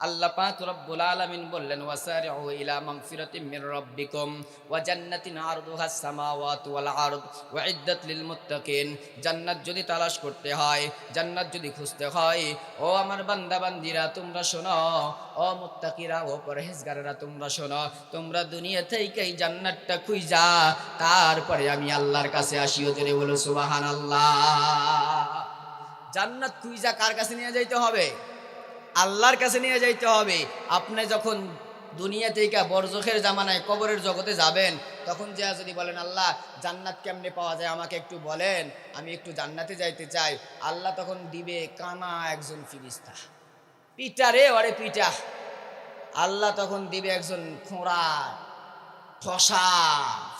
আল্লাহ আলামিন বললেন মির ওয়া জান্নাত যদি করতে হয়, জান্নাত যদি খুঁজতে হয়, ও আমার তোমরা শোনো, ও ও তোমরা শোনো, তোমরা দুনিয়া থেকেই জান্নাতটা খুঁজা, তারপরে আমি আল্লাহর কাছে আসিও জোরে বলো সুবহানাল্লাহ। জান্নাত খুঁজা কার কাছে নিয়ে যাইতে হবে? আল্লাহর কাছে নিয়ে যাইতে হবে। আপনি যখন দুনিয়া থেকে বরজখের জামানায় কবরের জগতে যাবেন, তখন যা যদি বলেন, আল্লাহ, জান্নাত কেমনে পাওয়া যায়? আমাকে একটু বলেন, আমি একটু জান্নাতে যাইতে চাই। আল্লাহ তখন দিবে কানা একজন ফিরিস্তা। পিটা রে, ওরে পিটা আল্লাহ তখন দিবে একজন খোঁড়া, ঠসা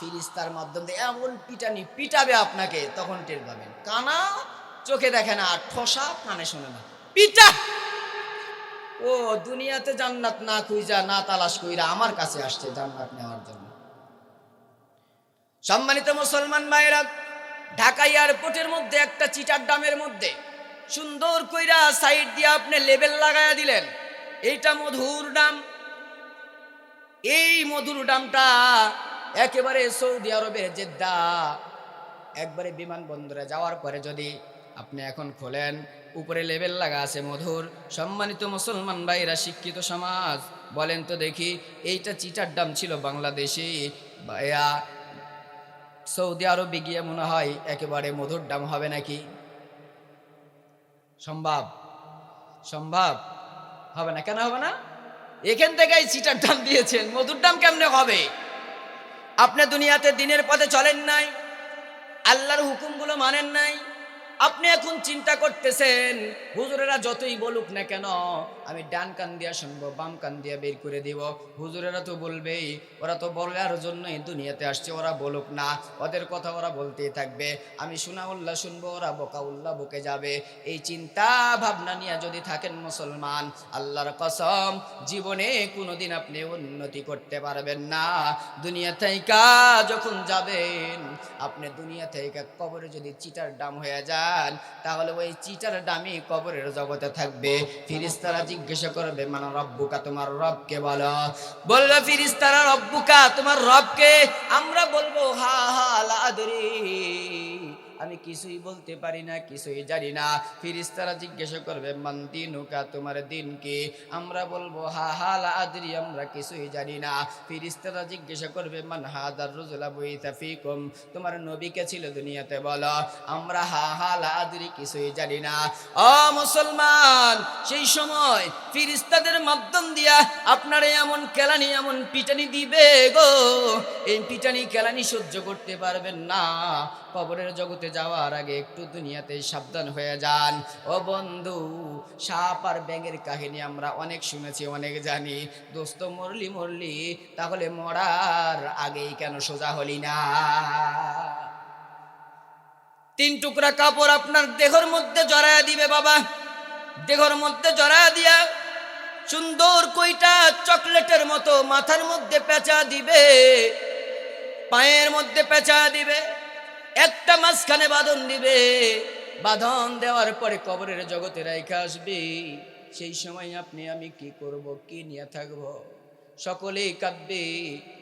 ফিরিস্তার মাধ্যম দিয়ে এমন পিটানি পিটাবে আপনাকে, তখন টের পাবেন। কানা চোখে দেখে না, আর ঠসা কানে শোনে না। পিটা ও, দুনিয়াতে জান্নাত না খুঁজা, না তালাশ কইরা আমার কাছে আসছে জান্নাত নেওয়ার জন্য। সম্মানিত মুসলমান ভাইরা ঢাকা এয়ারপোর্টের মধ্যে একটা চিটার ডামের মধ্যে সুন্দর কইরা সাইড দিয়ে আপনি লেবেল লাগায়া দিলেন। এইটা মধুর ডাম। এই মধুর ডামটা একেবারে সৌদি আরবের জেদ্দা। একবারে বিমানবন্দরে যাওয়ার পরে যদি আপনি এখন খোলেন উপরে লেবেল লাগা আছে মধুর। সম্মানিত মুসলমান ভাইরা, শিক্ষিত সমাজ, বলেন তো দেখি, এইটা চিটার ডাম ছিল বাংলাদেশে। ভাইয়া, সৌদি আরবে গিয়ে মনে হয় একেবারে মধুর ডাম হবে নাকি? সম্ভব? সম্ভব? হবে না? কেন হবে না? এখান থেকেই চিটার দাম দিয়েছেন। মধুর দাম কেমনে হবে? আপনি দুনিয়াতে দিনের পথে চলেন নাই, আল্লাহর হুকুমগুলো মানেন নাই আপনি এখন চিন্তা করতেছেন হুজুরেরা যতই বলুক না কেন আমি ডান কান দিয়া শুনব, বাম কান দিয়া বের করে দিব। হুজুরেরা তো বলবেই, ওরা তো বলার জন্যই দুনিয়াতে আসছে, ওরা বলুক না, ওদের কথা ওরা বলতেই থাকবে। আমি শোনা উল্লাহ শুনব, ওরা বোকা উল্লাহ বকে যাবে। এই চিন্তা ভাবনা নিয়ে যদি থাকেন মুসলমান, আল্লাহর কসম, জীবনে কোনোদিন আপনি উন্নতি করতে পারবেন না। দুনিয়া থেকে যখন যাবেন, আপনি দুনিয়া থেকে কবরে যদি চিটার ডাম হয়ে যান, তাহলে ওই চিটার ডামই কবরের জগতে থাকবে। ফিরিস্তারা জিজ্ঞাসা করবে মানে রব্বুকা, তোমার রবকে বলো। বলল, ফিরিস্তারা, রব্বুকা, তোমার রবকে আমরা বলব, হা হা লাদরি আমি কিছুই বলতে পারি না, কিছুই জানি না। ফিরিস্তারা জিজ্ঞাসা করবে, মান দিনুকা, তোমার দিন কি? আমরা বলব, হা হা, লা আদরি, আমরা কিছুই জানি না। ফিরিস্তারা জিজ্ঞাসা করবে, মান হাদার রুজুলা বইতা ফিকুম? তোমার নবীকে ছিল দুনিয়াতে? বলো। আমরা হা হা, লা আদরি, কিছুই জানি না। ও মুসলমান, সেই সময় ফিরিস্তাদের মাধ্যম দিয়া আপনারা এমন কেলানি, এমন পিটানি দিবে গো। এই পিটানি, কেলানি সহ্য করতে পারবেন না। কবরের জগতে যাওয়ার আগে একটু দুনিয়াতে সাবধান হয়ে যান। ও বন্ধু, সাপ আর ব্যাঙের কাহিনী আমরা অনেক শুনেছি, অনেক জানি। দোস্ত, মরলি মরলি, তাহলে মরার আগেই কেন সোজা হলি না? তিন টুকরা কাপড় আপনার দেহর মধ্যে জড়ায় দিবে বাবা। দেহর মধ্যে জড়ায়া দিয়া সুন্দর কইটা চকলেটের মতো মাথার মধ্যে পেঁচা দিবে, পায়ের মধ্যে পেঁচা দিবে। একটা মাঝখানে বাঁধন দিবে। বাঁধন দেওয়ার পরে কবরের জগতে রাইখা আসবে। সেই সময় আপনি, আমি কি করব, কি নিয়ে থাকব? সকলেই কাঁদবে,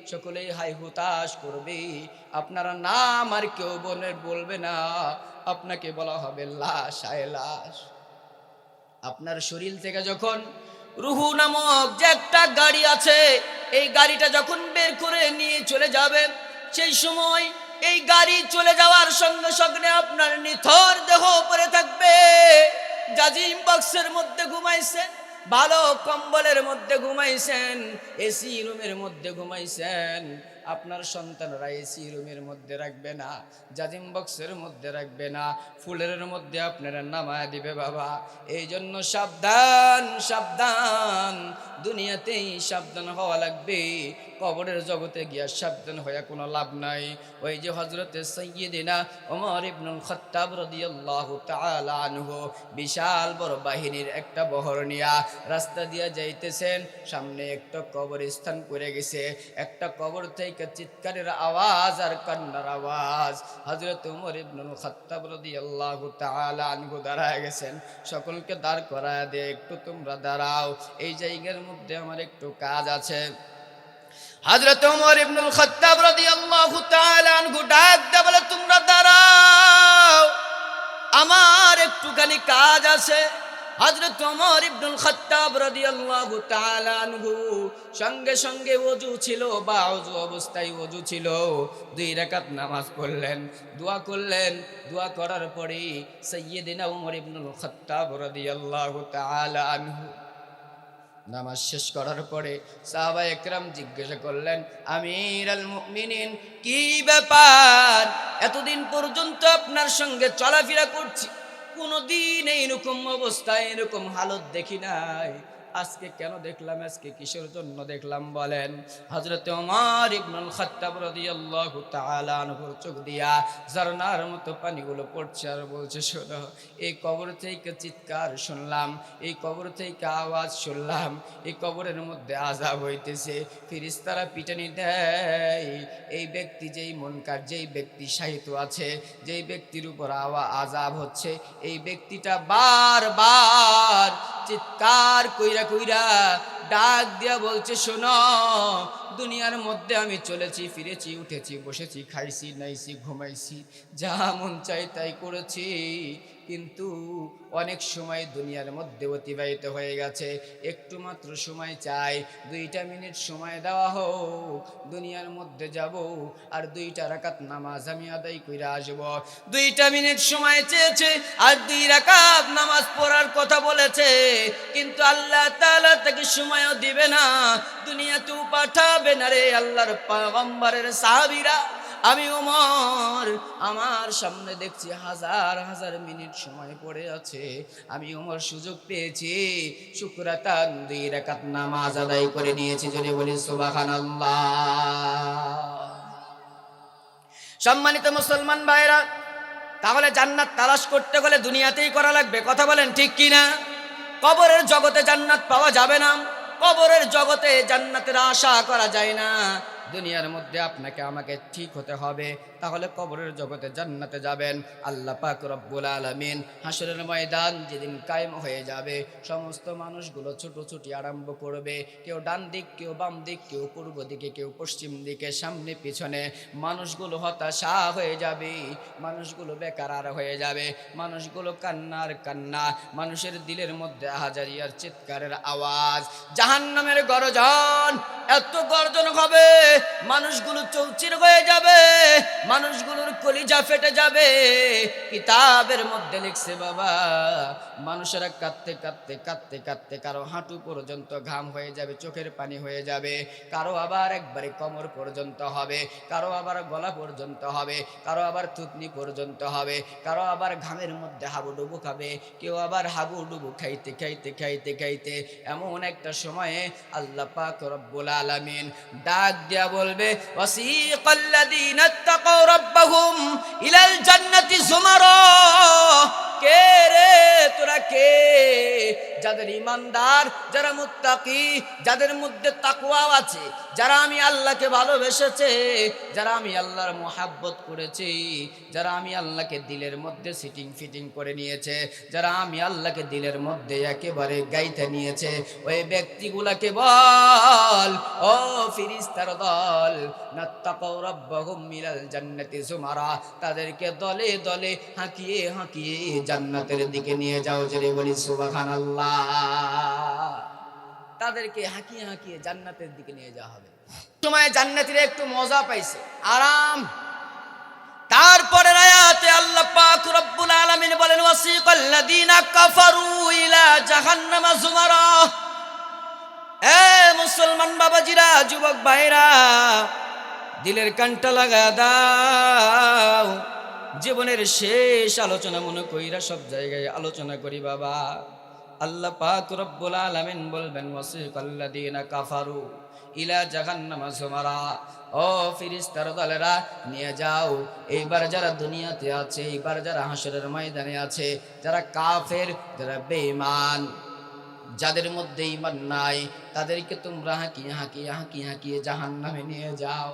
সকলেই হাই হুতাশ করবে। আপনারা নাম আর কেউ বনের বলবে না। আপনাকে বলা হবে লাশ আয় লাশ। আপনার শরীর থেকে যখন রুহু নামক যে একটা গাড়ি আছে, এই গাড়িটা যখন বের করে নিয়ে চলে যাবেন সেই সময় এই গাড়ি চলে যাওয়ার সঙ্গে সঙ্গে আপনার নিথর দেহ পরে থাকবে। জাজিম বক্সের মধ্যে ঘুমাইছেন, ভালো কম্বলের মধ্যে ঘুমাইছেন, এসি রুমের মধ্যে ঘুমাইছেন। আপনার সন্তানরা এসি রুমের মধ্যে রাখবে না জাজিম বক্সের মধ্যে রাখবে না, ফুলের মধ্যে আপনারা নামায় দিবে বাবা। এই জন্য সাবধান সাবধান, দুনিয়াতেই সাবধান হওয়া লাগবে। কবরের জগতে গিয়া সাবধান হয়ে কোনো লাভ নাই। ওই যে হজরতে সৈয়দিনা ওমর ইবনুল খত্তাব রাদিয়াল্লাহু তাআলা বিশাল বড় বাহিনীর একটা বহর নিয়া রাস্তা দিয়া যাইতেছেন। সামনে একটা কবরস্থান করে গেছে। একটা কবর থেকে থেকে চিৎকারের আওয়াজ আর কান্নার আওয়াজ। হজরত উমর ইবনুল খাত্তাব রাদিয়াল্লাহু তাআলা আনহু দাঁড়ায় গেছেন। সকলকে দাঁড় করায় দিয়ে একটু তোমরা দাঁড়াও। এই জায়গার মধ্যে আমার একটু কাজ আছে। হযরত ওমর ইবনুল খাত্তাব রাদিয়াল্লাহু তাআলা আনহু ডাক দিয়ে, বলে, তোমরা দাঁড়াও। আমার একটুখানি কাজ আছে। হযরত ওমর ইবনুল খাত্তাব রাদিয়াল্লাহু তাআলা আনহু সঙ্গে সঙ্গে ওযু ছিল, বা ওযু অবস্থায় ওযু ছিল। দুই রাকাত নামাজ পড়লেন, দোয়া করলেন। দোয়া করার পরে সাইয়্যিদিনা ওমর ইবনুল খাত্তাব রাদিয়াল্লাহু তাআলা আনহু নামাজ শেষ করার পরে সাহাবা একরাম জিজ্ঞাসা করলেন আমির আল মুমিনিন, কি ব্যাপার? এতদিন পর্যন্ত আপনার সঙ্গে চলাফেরা করছি। কোনোদিন এইরকম অবস্থায়, এরকম হালত দেখি নাই। আজকে কেন দেখলাম? আজকে কিসের জন্য দেখলাম বলেন? হজরত ওমর ইবনুল খাত্তাব রাদিয়াল্লাহু তাআলা আনহুর চোখ দিয়া ঝর্ণার মতো পানিগুলো পড়ছে আর বলছে, শোনো, এই কবর থেকে চিৎকার শুনলাম, এই কবর থেকে আওয়াজ শুনলাম, এই কবরের মধ্যে আজাব হইতেছে। ফিরিস্তারা পিটানি দেয় এই ব্যক্তি যেই মনকার, যেই ব্যক্তি সাহিত্য আছে, যেই ব্যক্তির উপর আওয়া আজাব হচ্ছে, এই ব্যক্তিটা বারবার চিৎকার কইরা কইরা ডাক দিয়া বলছে, শোনো, দুনিয়ার মধ্যে আমি চলেছি, ফিরেছি, উঠেছি, বসেছি, খাইছি, নাইছি, ঘুমাইছি, যা মন চাই তাই করেছি। কিন্তু অনেক সময় দুনিয়ার মধ্যে অতিবাহিত হয়ে গেছে। একটু মাত্র সময় চাই, দুইটা মিনিট সময় দেওয়া হোক, দুনিয়ার মধ্যে যাব আর দুইটা রাকাত নামাজ আমি আদায় করে আসব। দুইটা মিনিট সময় চেয়েছে আর দুই রাকাত নামাজ পড়ার কথা বলেছে। কিন্তু আল্লাহ তাআলা তাকে সময়ও দিবে না। দুনিয়াতেও পাঠাবে না রে আল্লাহর পয়গম্বরের সাহাবীরা। আমি ওমর, আমার সামনে দেখছি হাজার হাজার মিনিট সময় পড়ে আছে। আমি ওমর সুযোগ পেয়েছি। শুক্রাতান দুই রাকাত নামাজ আদায় করে নিয়েছি। যদি বলি, সুবহানাল্লাহ। সম্মানিত মুসলমান ভাইরা তাহলে জান্নাত তালাশ করতে গেলে দুনিয়াতেই করা লাগবে। কথা বলেন ঠিক কি না কবরের জগতে জান্নাত পাওয়া যাবে না। কবরের জগতে জান্নাতের আশা করা যায় না। দুনিয়ার মধ্যে আপনাকে আমাকে ঠিক হতে হবে, তাহলে কবরের জগতে জান্নাতে যাবেন। আল্লাহ পাক রব্বুল আলামিন হাসরের ময়দান যেদিন কায়েম হয়ে যাবে, সমস্ত মানুষগুলো ছুটোছুটি আরম্ভ করবে। কেউ ডান দিক, কেউ বাম দিক, কেউ পূর্ব দিকে, কেউ পশ্চিম দিকে, সামনে, পিছনে। মানুষগুলো হতাশা হয়ে যাবে, মানুষগুলো বেকার আর হয়ে যাবে। মানুষগুলো কান্নার কান্না, মানুষের দিলের মধ্যে হাজারি আর চিৎকারের আওয়াজ। জাহান্নামের গরজন, এত গর্জন হবে। মানুষগুলো চৌচির হয়ে যাবে, মানুষগুলোর কলিজা ফেটে যাবে। কিতাবের মধ্যে লিখছে, বাবা, মানুষেরা কাঁদতে কাঁদতে কাঁদতে কাঁদতে কারও হাঁটু পর্যন্ত ঘাম হয়ে যাবে, চোখের পানি হয়ে যাবে। কারও আবার একবারে কোমর পর্যন্ত হবে, কারও আবার গলা পর্যন্ত হবে, কারও আবার থুতনি পর্যন্ত হবে, কারও আবার ঘামের মধ্যে হাবুডুবু খাবে। কেউ আবার হাবুডুবু খাইতে খাইতে খাইতে খাইতে এমন একটা সময়ে আল্লাহ পাক রব্বুল আলামিন ডাক দিয়া বলবে ওয়াসিকাল্লাযীনা তাকাউ রাব্বাহুম যাদের ইমানদার, যারা মুত্তাকি, যাদের মধ্যে তাকওয়া আছে, যারা আমি আল্লাহকে ভালোবেসেছে, যারা আমি আল্লাহর মোহাব্বত করেছি, যারা আমি আল্লাহকে দিলের মধ্যে সিটিং ফিটিং করে নিয়েছে, যারা আমি আল্লাহকে দিলের মধ্যে একেবারে গাইতে নিয়েছে, ওই ব্যক্তিগুলাকে বল, ও ফিরিস্তার দল জান্নাতি যুমারা তাদেরকে দলে দলে হাঁকিয়ে হাঁকিয়ে জান্নাতের দিকে নিয়ে যাও, জেরে বলি সুবহানাল্লাহ। তাদেরকে হাঁকিয়ে হাঁকিয়ে জান্নাতের দিকে নিয়ে যাওয়া হবে। সময় জান্নাতিরা একটু মজা পাইছে। আরাম। তারপরে আয়াতে আল্লাহ পাক রব্বুল আলামিন বলেন, ওয়াসিকাল্লাযীনা কাফারু ইলা জাহান্নামা যুমারা এ মুসলমান বাবাজিরা, যুবক ভাইরা, দিলের কানটা লাগা দাও। জীবনের শেষ আলোচনা মনে কইরা সব জায়গায় আলোচনা করি বাবা। আল্লাহ পাক রব্বুল আলামিন বলবেন, ওয়াসিকাল্লাযীনা কাফারু ইলা জাহান্নামা যুমারা ও ফিরিস্তার দলেরা, নিয়ে যাও। এইবার যারা দুনিয়াতে আছে, এইবার যারা হাসরের ময়দানে আছে, যারা কাফের, যারা বেঈমান, যাদের মধ্যে ইমান নাই, তাদেরকে তোমরা হাঁকিয়ে হাঁকিয়ে হাঁকিয়ে হাঁকিয়ে জাহান্নামে নিয়ে যাও।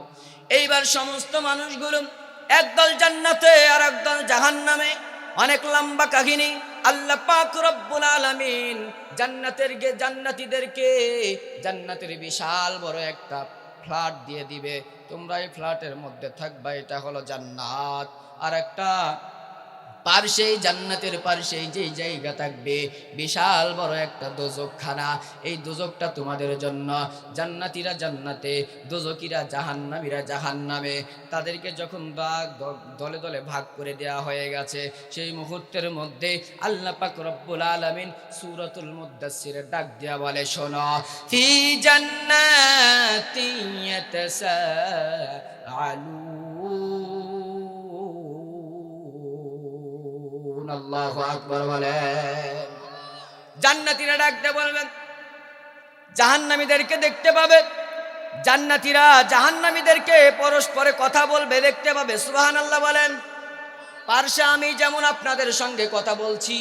এইবার সমস্ত মানুষগুলো একদল জান্নাতে আর একদল জাহান নামে অনেক লম্বা কাহিনী। আল্লাহ পাক রব্বুল আলামিন জান্নাতের গে জান্নাতীদেরকে জান্নাতের বিশাল বড় একটা ফ্ল্যাট দিয়ে দিবে। তোমরা এই ফ্ল্যাটের মধ্যে থাকবা, এটা হলো জান্নাত। আর একটা পার্শ্বেই, জান্নাতের পার্শ্বেই যেই জায়গা থাকবে, বিশাল বড় একটা দোজকখানা। এই দোজকটা তোমাদের জন্য। জান্নাতিরা জান্নাতে, দোজকিরা জাহান্নামীরা জাহান্নামে। তাদেরকে যখন ভাগ দলে দলে ভাগ করে দেওয়া হয়ে গেছে, সেই মুহূর্তের মধ্যে আল্লাহ পাক রব্বুল আলামিন সূরাতুল মুদ্দাসসিরে ডাক দেয়া বলে, শোনো, ফি জান্নাতি ইয়াতাসাআলুন। আল্লাহু জান্নাতীরা ডাকতে বলবেন, জাহান্নামীদেরকে দেখতে পাবে। জান্নাতীরা জাহান্নামীদেরকে পরস্পরে কথা বলবে, দেখতে পাবে। সুবহানাল্লাহ বলেন পার্শ্বে আমি যেমন আপনাদের সঙ্গে কথা বলছি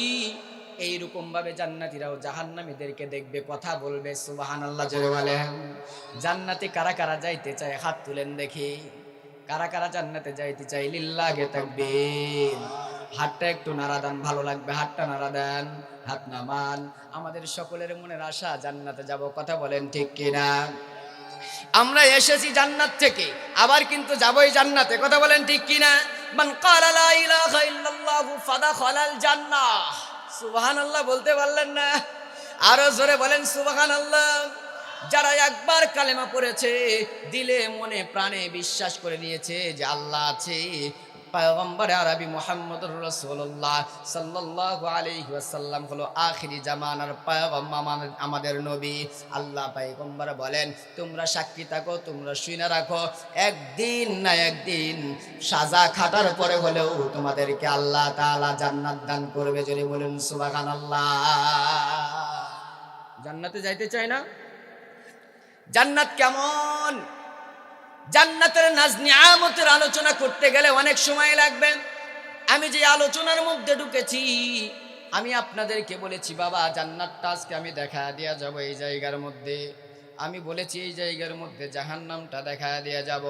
এইরকম ভাবে জান্নাতীরাও জাহান্নামীদেরকে দেখবে, কথা বলবে। সুবহানাল্লাহ জোরে বলেন, জান্নাতে কারা কারা যাইতে চায় হাত তুলেন দেখি। কারা কারা জান্নাতে যাইতে চাই লিল্লাহে তাকবীর। হাতটা একটু নাড়া দেন, ভালো লাগবে, হাতটা নাড়া দেন, হাত নামান। আমাদের সকলের মনের আশা, জান্নাতে যাব, কথা বলেন ঠিক কিনা? আমরা এসেছি জান্নাত থেকে, আবার কিন্তু যাবই জান্নাতে, কথা বলেন ঠিক কিনা? মান ক্বালা লা ইলাহা ইল্লাল্লাহু ফাদাখালাল জান্নাহ। সুবহানাল্লাহ বলতে পারলেন না? আরও জোরে বলেন সুবহানাল্লাহ। যারা একবার কালেমা পড়েছে, দিলে মনে প্রাণে বিশ্বাস করে নিয়েছে যে আল্লাহ আছে পয়গম্বর আরবি মোহাম্মদুর রাসূলুল্লাহ সাল্লাল্লাহু আলাইহি ওয়াসাল্লাম হলো আখিরি জামানার পয়গম্বর আমাদের নবী। আল্লাহ পয়গম্বর বলেন, তোমরা সাক্ষী থাকো, তোমরা শুনে রাখো। একদিন না একদিন সাজা খাটার পরে হলেও তোমাদেরকে আল্লাহ তাআলা জান্নাত দান করবে যদি বলেন সুবহানাল্লাহ। জান্নাতে যাইতে চায় না? জান্নাত কেমন? জান্নাতের নাজ নিয়ামতের আলোচনা করতে গেলে অনেক সময় লাগবে। আমি যে আলোচনার মধ্যে ঢুকেছি, আমি আপনাদেরকে বলেছি, বাবা, জান্নাতটা আজকে আমি দেখা দেওয়া যাব এই জায়গার মধ্যে। আমি বলেছি, এই জায়গার মধ্যে জাহান্নামটা দেখা দেওয়া যাব।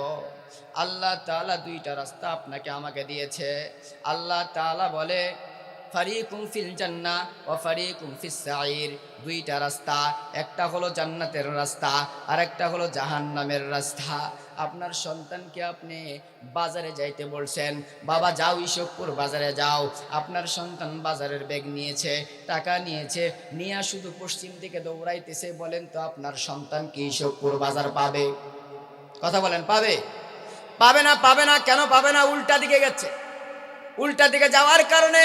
আল্লাহ তাআলা দুইটা রাস্তা আপনাকে আমাকে দিয়েছে। আল্লাহ তাআলা বলে, ফারিকুম ফিল জান্না ও ফারিকুম ফিস সাইর দুইটা রাস্তা, একটা হলো জান্নাতের রাস্তা আর একটা হলো জাহান্নামের রাস্তা। আপনার সন্তানকে আপনি বাজারে যাইতে বলছেন, বাবা, যাও ইশকপুর বাজারে যাও। আপনার সন্তান বাজারের ব্যাগ নিয়েছে, টাকা নিয়েছে, নিয়ে শুধু পশ্চিম দিকে দৌড়াইতেছে, বলেন তো আপনার সন্তান কি ইশকপুর বাজার পাবে? কথা বলেন, পাবে? পাবে না পাবে না, কেন পাবে না? উল্টা দিকে গেছে। উল্টা দিকে যাওয়ার কারণে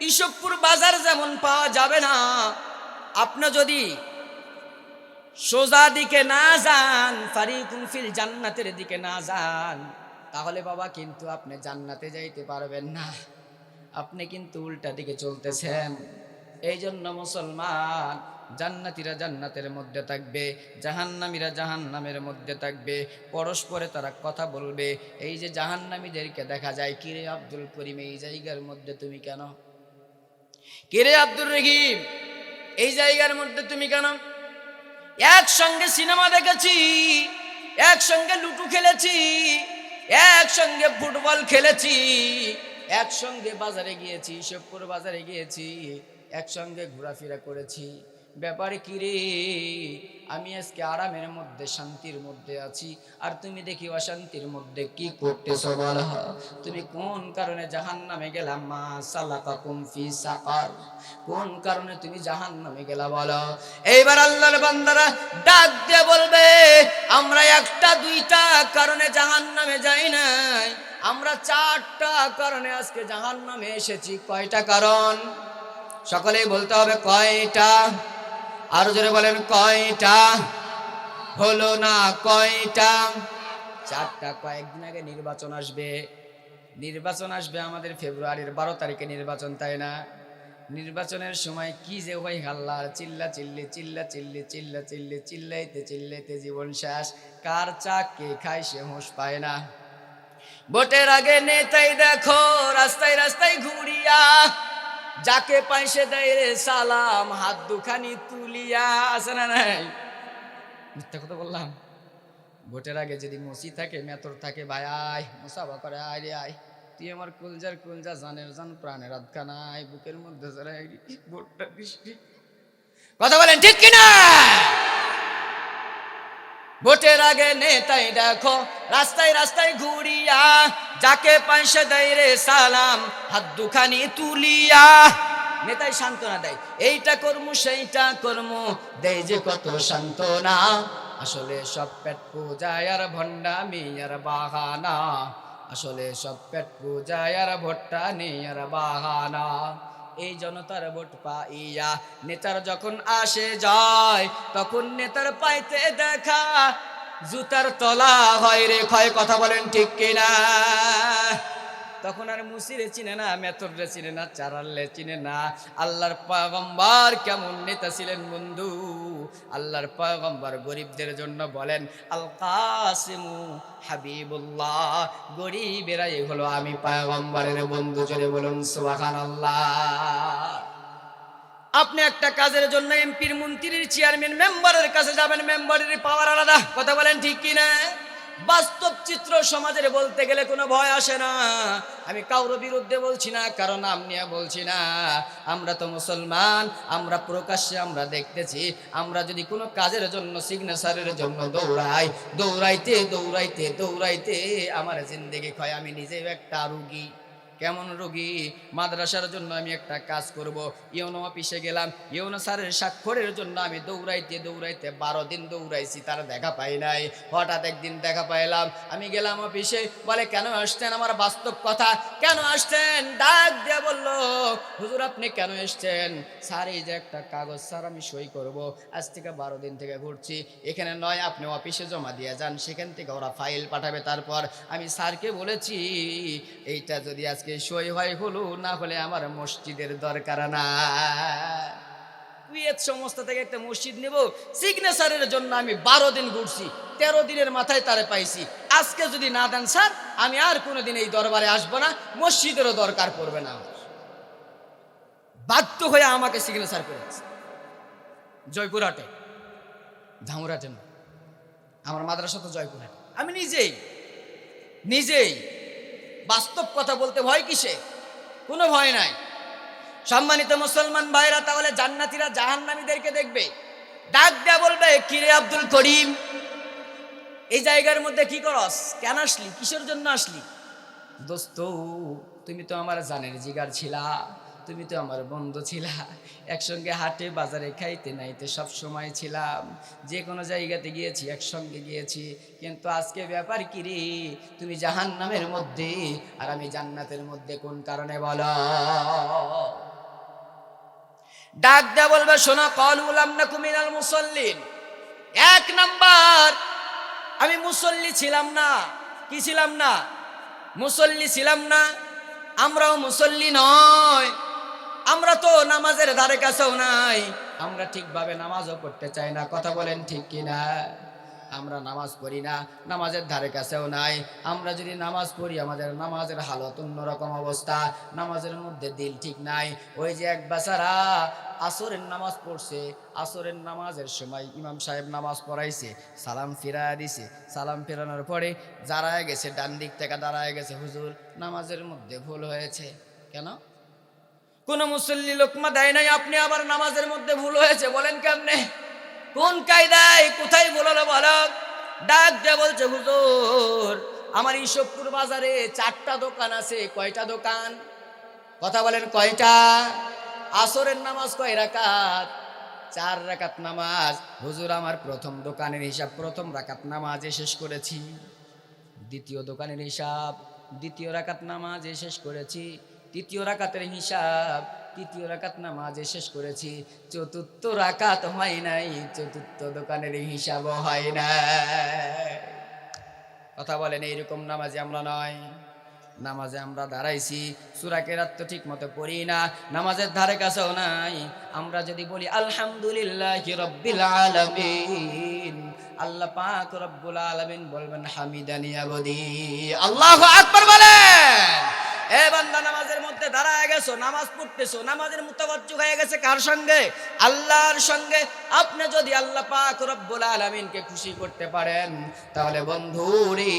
ইশকপুর বাজার যেমন পাওয়া যাবে না। আপনি যদি সোজা দিকে না যান ফারিকুম ফিল জান্নাতের দিকে না যান। তাহলে বাবা কিন্তু আপনি জান্নাতে যাইতে পারবেন না। আপনি কিন্তু উল্টা দিকে চলতেছেন। এই জন্য মুসলমান, জান্নাতিরা জান্নাতের মধ্যে থাকবে, জাহান্নামীরা জাহান্নামের মধ্যে থাকবে, পরস্পরে তারা কথা বলবে। এই যে জাহান্নামীদেরকে দেখা যায়, কিরে আব্দুল করিম, এই জায়গার মধ্যে তুমি কেন? কিরে আব্দুল রহিম, এই জায়গার মধ্যে তুমি কেন? একসঙ্গে সিনেমা দেখেছি, একসঙ্গে লুটু খেলেছি, একসঙ্গে ফুটবল খেলেছি, একসঙ্গে বাজারে গিয়েছি শেবপুর বাজারে গিয়েছি, একসঙ্গে ঘোরাফেরা করেছি। ব্যাপারে কি রে? আমি আজকে আরামের মধ্যে, শান্তির মধ্যে আছি। আর তুমি দেখি অশান্তির মধ্যে কি করতেছো বলো? তুমি কোন কারণে জাহান নামে গেলাম মা সালাকা কুমফি সাকার। কোন কারণে তুমি জাহান নামে গেলা বলো? এইবার আল্লাহর বান্দারা ডাক দিয়ে বলবে, আমরা একটা, দুইটা কারণে জাহান নামে যাই নাই। আমরা চারটা কারণে আজকে জাহান নামে এসেছি। কয়টা কারণ? সকলেই বলতে হবে কয়টা? আরও জোরে বলেন, কয়টা হলো না কয়টা? চারটা কয়েকদিন আগে নির্বাচন আসবে। নির্বাচন আসবে আমাদের ফেব্রুয়ারির বারো তারিখে নির্বাচন, তাই না? নির্বাচনের সময় কি যে হয়, হাল্লার চিল্লা চিল্লি চিল্লা চিল্লি চিল্লা চিল্লি, চিল্লাইতে চিল্লাইতে জীবন শেষ। কার চা কে খায় সে হুঁশ পায় না। ভোটের আগে নেতাই দেখো, রাস্তায় রাস্তায় ঘুরিয়া যাকে পাইসে দেয় রে সালাম, হাত দুখানি তুলিয়া, আছে না নাই? মিথ্যা কথা বললাম? ভোটের আগে যদি মসি থাকে, মেতর থাকে, ভাই, আয়, মোসাফা করে, আয় রে, আয়। তুই আমার কুলজার কুলজা, জানের জান, প্রাণের আধখানায় বুকের মধ্যে ভোটটা বৃষ্টি কথা বলেন ঠিক কিনা? ভোটের আগে নেতাই দেখো, রাস্তায় রাস্তায় ঘুরিয়া, যাকে পয়সা দেয় রে সালাম, হাত দুখানি তুলিয়া। নেতাই সান্ত্বনা দেয়, এইটা কর্ম, সেইটা কর্ম দেয় যে কত সান্ত্বনা। আসলে সব পেট পূজায় আর ভণ্ডামি আর বাহানা। আসলে সব পেট পূজায় আর ভোট্টা নেই আর বাহানা। এই জনতার ভোট পাইয়া। নেতার যখন আসে যায় তখন নেতার পাইতে দেখা, জুতার তলা হয় রে, ক্ষয় কথা বলেন ঠিক কিনা? তখন আর মুসিরে চিনে না মেথরে চিনে না চারাল্লে চিনে না। আল্লাহর পয়গম্বর কেমন নেতা ছিলেন বন্ধু? আল্লাহর পয়গম্বর গরিবদের জন্য বলেন আল কাসিমু হাবিবুল্লাহ গরিবেরাই হলো আমি পয়গম্বরের বন্ধু চলে বলুন সুবহানাল্লাহ। আপনি একটা কাজের জন্য এমপির মন্ত্রীর চেয়ারম্যান মেম্বারের কাছে যাবেন মেম্বারের পাওয়ার আলাদা। কথা বলেন ঠিক কি না বাস্তব চিত্র সমাজের বলতে গেলে কোনো ভয় আসে না। আমি কারোর বিরুদ্ধে বলছি না কারণ নিয়ে বলছি না। আমরা তো মুসলমান, আমরা প্রকাশ্যে আমরা দেখতেছি, আমরা যদি কোনো কাজের জন্য সিগনেচারের জন্য দৌড়াই, দৌড়াইতে দৌড়াইতে দৌড়াইতে আমার জিন্দেগি ক্ষয়। আমি নিজেও একটা রুগী। কেমন রোগী? মাদ্রাসার জন্য আমি একটা কাজ করব। ইউনো অফিসে গেলাম। ইউনো স্যারের স্বাক্ষরের জন্য আমি দৌড়াইতে দৌড়াইতে বারো দিন দৌড়াইছি, তার দেখা পাই নাই। হঠাৎ একদিন দেখা পাইলাম, আমি গেলাম অফিসে, বলে, কেন আসছেন আমার বাস্তব কথা? কেন আসছেন? ডাক দিয়ে বলল, হুজুর, আপনি কেন এসছেন? স্যার, এই যে একটা কাগজ, স্যার, আমি সই করব। আজ থেকে বারো দিন থেকে ঘুরছি। এখানে নয়, আপনি অফিসে জমা দিয়ে যান। সেখান থেকে ওরা ফাইল পাঠাবে। তারপর আমি স্যারকে বলেছি, এইটা যদি আজকে সই হয় হলো, না হলে আমার মসজিদের দরকার না কুয়েত থেকে একটা মসজিদ সিগনেচারের জন্য আমি বারো দিন ঘুরছি, তেরো দিনের মাথায় পাইছি। আজকে যদি না দেন স্যার, আমি আর এই দরবারে আসব না, মসজিদেরও দরকার পড়বে না। বাধ্য হয়ে আমাকে সিগনেচার করেছে জয়পুরহাটে, ধামুরাটে আমার মাদ্রাসা তো জয়পুরহাটে। আমি নিজেই নিজেই বাস্তব কথা বলতে ভয় কিসে? কোনো ভয় নাই। সম্মানিত মুসলমান ভাইরা, তাহলে জান্নাতীরা জাহান্নামীদেরকে দেখবে। ডাক দেয়া বলবে, কিরে আব্দুল করিম, এই জায়গার মধ্যে কি করস? কেন আসলি? কিসের জন্য আসলি? দোস্ত, তুমি তো আমার জানের জিগার ছিলা। তুমি তো আমার বন্ধু ছিলা। একসঙ্গে হাটে, বাজারে খাইতে নাইতে সব সময় ছিলাম। যে কোনো জায়গাতে গিয়েছি, একসঙ্গে গিয়েছি। কিন্তু আজকে ব্যাপার কি রে? তুমি জাহান নামের মধ্যে আর আমি জান্নাতের মধ্যে কোন কারণে বলো? ডাক দেয়া বলবে, শোনো, কল উলাম না কুমিনাল মুসল্লিন। এক নাম্বার, আমি মুসল্লি ছিলাম না। কি ছিলাম না? মুসল্লি ছিলাম না। আমরাও মুসল্লি নয়। আমরা তো নামাজের ধারে কাছেও নাই। আমরা ঠিকভাবে নামাজও পড়তে চাই না, কথা বলেন ঠিক কিনা? আমরা নামাজ পড়ি না, নামাজের ধারে কাছেও নাই। আমরা যদি নামাজ পড়ি, আমাদের নামাজের হালত অন্যরকম অবস্থা। নামাজের মধ্যে দিল ঠিক নাই। ওই যে এক বেচারা আসরের নামাজ পড়ছে, আসরের নামাজের সময় ইমাম সাহেব নামাজ পড়াইছে, সালাম ফিরায় দিছে। সালাম ফেরানোর পরে দাঁড়ায় গেছে, ডান দিক থেকে দাঁড়ায় গেছে, হুজুর, নামাজের মধ্যে ভুল হয়েছে। কেন? কোন মুসল্লি লোকমা দেয় নাই, আপনি আবার নামাজের মধ্যে ভুল হয়েছে, বলেন কেমনে? কোন কায়দায়, কোথায় ভুল হলো বলো? ডাক দিয়ে বলছে, হুজুর, আমার ইসবপুর বাজারে চারটা দোকান আছে, কয়টা দোকান? কথা বলেন, কয়টা? আসরের নামাজ কয় রাকাত? চার রাকাত নামাজ। হুজুর, আমার প্রথম দোকানের হিসাব, প্রথম রাকাত নামাজে শেষ করেছি। দ্বিতীয় দোকানের হিসাব, দ্বিতীয় রাকাত নামাজে শেষ করেছি। তৃতীয় রাকাতের হিসাব, তৃতীয় রাকাত নামাজে শেষ করেছি, চতুর্থ রাকাত হয় নাই, চতুর্থ দোকানের হিসাব হয় না কথা বলেন, এইরকম নামাজে আমরা নয়। নামাজে আমরা দাঁড়াইছি সুরাকে রাত তো ঠিক মতো পড়ি না, নামাজের ধারে কাছেও নাই। আমরা যদি বলি, আলহামদুলিল্লাহ রব্বিল আলামিন আল্লাহ পাক রব্বুল আলামিন বলবেন, হামিদানি আবদি। আল্লাহু আকবার বলেন। এ বান্দা মধ্যে দাঁড়ায় গেছো, নামাজ পড়তেছো, নামাজের মুতাবাজ্জু হয়ে গেছে কার সঙ্গে? আল্লাহর সঙ্গে। আপনি যদি আল্লাহ পাক রব্বুল আলামিনকে খুশি করতে পারেন, তাহলে বন্ধুরে,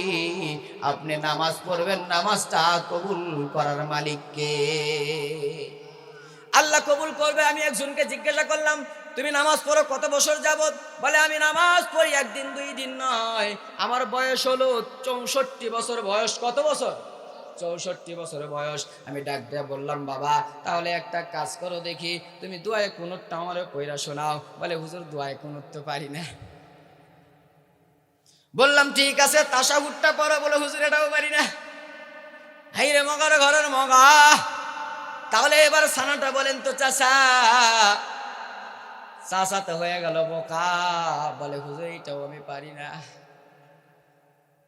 আপনি নামাজ পড়বেন, নামাজটা কবুল করার মালিককে। আল্লাহ কবুল করবে, আমি একজনকে জিজ্ঞাসা করলাম, তুমি নামাজ পড়ো কত বছর যাবত বলে, আমি নামাজ পড়ি একদিন, দুই দিন নয়। আমার বয়স হলো চৌষট্টি বছর, বয়স কত বছর? চৌষট্টি বছর বয়স। আমি ডাক দিয়ে বললাম, বাবা, তাহলে একটা কাজ করো দেখি। তুমি দুয়ায় কুনুরটা আমার কইরা শোনাও। বলে, হুজুর, দুয়ায় তো পারি না। বললাম, ঠিক আছে তাসাহুটটা পড়ো। বলে, হুজুর, এটাও পারি না। হাই রে মগার, ঘরের মগা তাহলে এবার সানাটা বলেন তো চাষা চাষা তো হয়ে গেল বোকা। বলে, হুজুর, এইটাও আমি পারি না।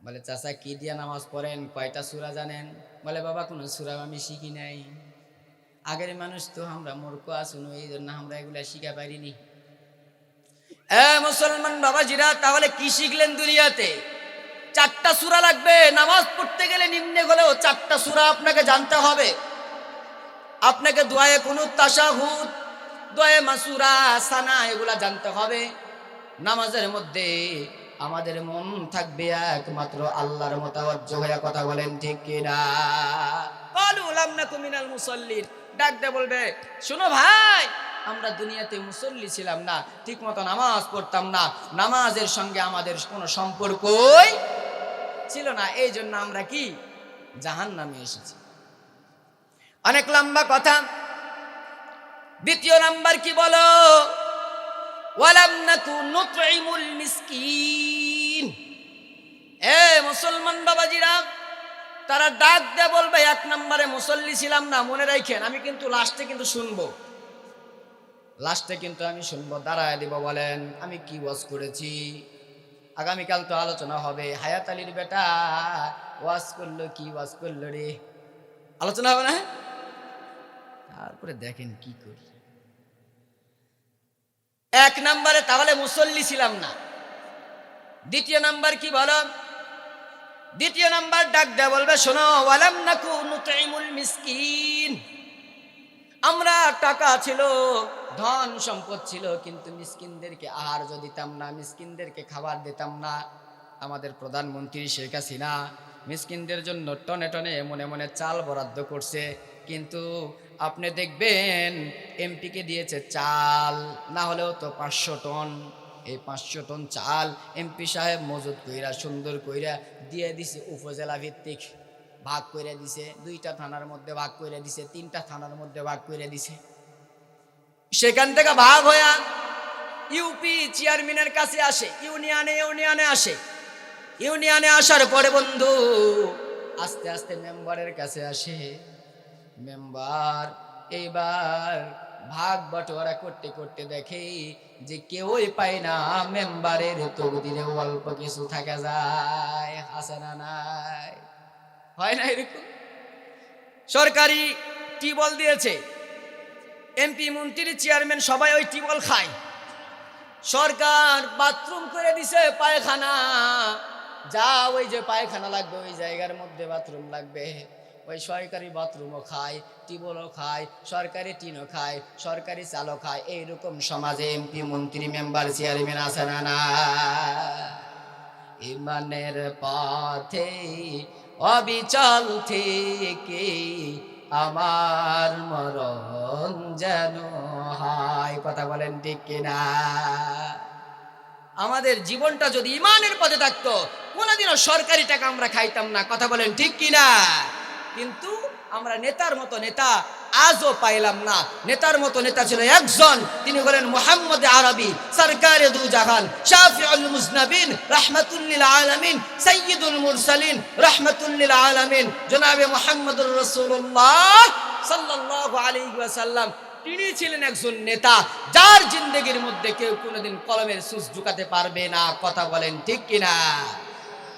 বলে চাষা কি দিয়া নামাজ পড়েন? কয়টা সুরা জানেন? বলে, বাবা, কোনো সুরা আমি শিখি নাই। আগের মানুষ তো আমরা মূর্খ আসুন এই জন্য আমরা এগুলা শিখা পারিনি। মুসলমান বাবাজিরা, তাহলে কি শিখলেন দুনিয়াতে? চারটা সুরা লাগবে। নামাজ পড়তে গেলে নিম্নে হলেও চারটা সুরা আপনাকে জানতে হবে। আপনাকে দোয়ায়ে কোনো তাসা তাসাহুদ দোয়ে মাসুরা, সানা, এগুলা জানতে হবে। নামাজের মধ্যে আমাদের মন থাকবে একমাত্র আল্লাহর মোতাবজ্জ কথা বলেন ঠিক কিনা? কালু লাম নাকু মিনাল মুসাল্লিন। ডাক দে বলবে, শোনো ভাই, আমরা দুনিয়াতে মুসল্লি ছিলাম না ঠিক মতো নামাজ পড়তাম না, নামাজের সঙ্গে আমাদের কোনো সম্পর্কই ছিল না। এই জন্য আমরা কি? জাহান নামে এসেছি। অনেক লম্বা কথা। দ্বিতীয় নাম্বার কি বলো? ওয়ালাম নাকু নুতঈমুল মিসকিন। এ মুসলমান বাবাজিরা, তারা ডাক দিয়ে বলবে, এক নম্বরে মুসল্লি ছিলাম না, মনে রাখেন আমি কিন্তু লাস্টে কিন্তু শুনব। লাস্টে কিন্তু আমি শুনব, দাঁড়ায় দিব বলেন, আমি কি ওয়াজ করেছি? আগামীকাল তো আলোচনা হবে, হায়াত আলীর বেটা, ওয়াজ করল কি ওয়াজ করল রে? আলোচনা হবে না? তারপরে দেখেন কি করি। এক নম্বরে তাহলে মুসল্লি ছিলাম না। দ্বিতীয় নাম্বার কি বলো? দ্বিতীয় নাম্বার ডাক দেয়া বলবে, শোনো, ওয়ালাম নাকু নুতাইমুল মিসকিন। আমরা টাকা ছিল, ধন সম্পদ ছিল, কিন্তু মিসকিনদেরকে আহার যদি দিতাম না, মিসকিনদেরকে খাবার দিতাম না। আমাদের প্রধানমন্ত্রী শেখ হাসিনা মিসকিনদের জন্য টনে টনে মনে মনে চাল বরাদ্দ করছে, কিন্তু আপনি দেখবেন এমপিকে দিয়েছে চাল, না হলেও তো পাঁচশো টন। এই পাঁচশো টন চাল এমপি সাহেব মজুদ কইরা, সুন্দর কইরা দিয়ে দিছে উপজেলা ভিত্তিক। ভাগ করে দিছে, দুইটা থানার মধ্যে ভাগ করে দিছে, তিনটা থানার মধ্যে ভাগ করে দিছে। সেখান থেকে ভাগ হইয়া ইউপি চেয়ারম্যানের কাছে আসে, ইউনিয়নে ইউনিয়নে আসে। ইউনিয়নে আসার পরে বন্ধু, আস্তে আস্তে মেম্বারের কাছে আসে। মেম্বার, এইবার ভাগ বটোয়ারা করতে করতে দেখে যে কেউই পায় না মেম্বারের তকদিরে অল্প কিছু থাকা যায়, হাসানা নাই। হয় না এরকম? সরকারি টিবল দিয়েছে। এমপি মন্ত্রী চেয়ারম্যান সবাই ওই টিবল খায়। সরকার বাথরুম করে দিছে পায়খানা। যা ওই যে পায়খানা লাগবে, ওই জায়গার মধ্যে বাথরুম লাগবে। ওই সরকারি বাথরুমও খায় টিবলও খায়, সরকারি টিনও খায়, সরকারি চালও খায়, এইরকম সমাজে এমপি, মন্ত্রী, মেম্বার, চেয়ারম্যান আছে না না? ইমানের পথে, অবিচল থেকে আমার মরণ যেন হয়। কথা বলেন ঠিক কিনা? আমাদের জীবনটা যদি ইমানের পথে থাকতো, কোনোদিনও সরকারি টাকা আমরা খাইতাম না। কথা বলেন ঠিক কিনা? কিন্তু আমরা নেতার মতো নেতা আজও পাইলাম না। নেতার মতো নেতা ছিল একজন, তিনি হলেন মোহাম্মদ আরবি, সরকারে জাহান, শাফিউল মুজনাবিন, রাহমাতুল্লিল আলামিন, সাইয়্যিদুল মুরসালিন, রাহমাতুল্লিল আলামিন। জনাবে মুহাম্মদুর আলাইহি ওয়াসাল্লাম, তিনি ছিলেন একজন নেতা, যার জিন্দগির মধ্যে কেউ কোনোদিন কলমের সুস ঢুকাতে পারবে না। কথা বলেন ঠিক কিনা?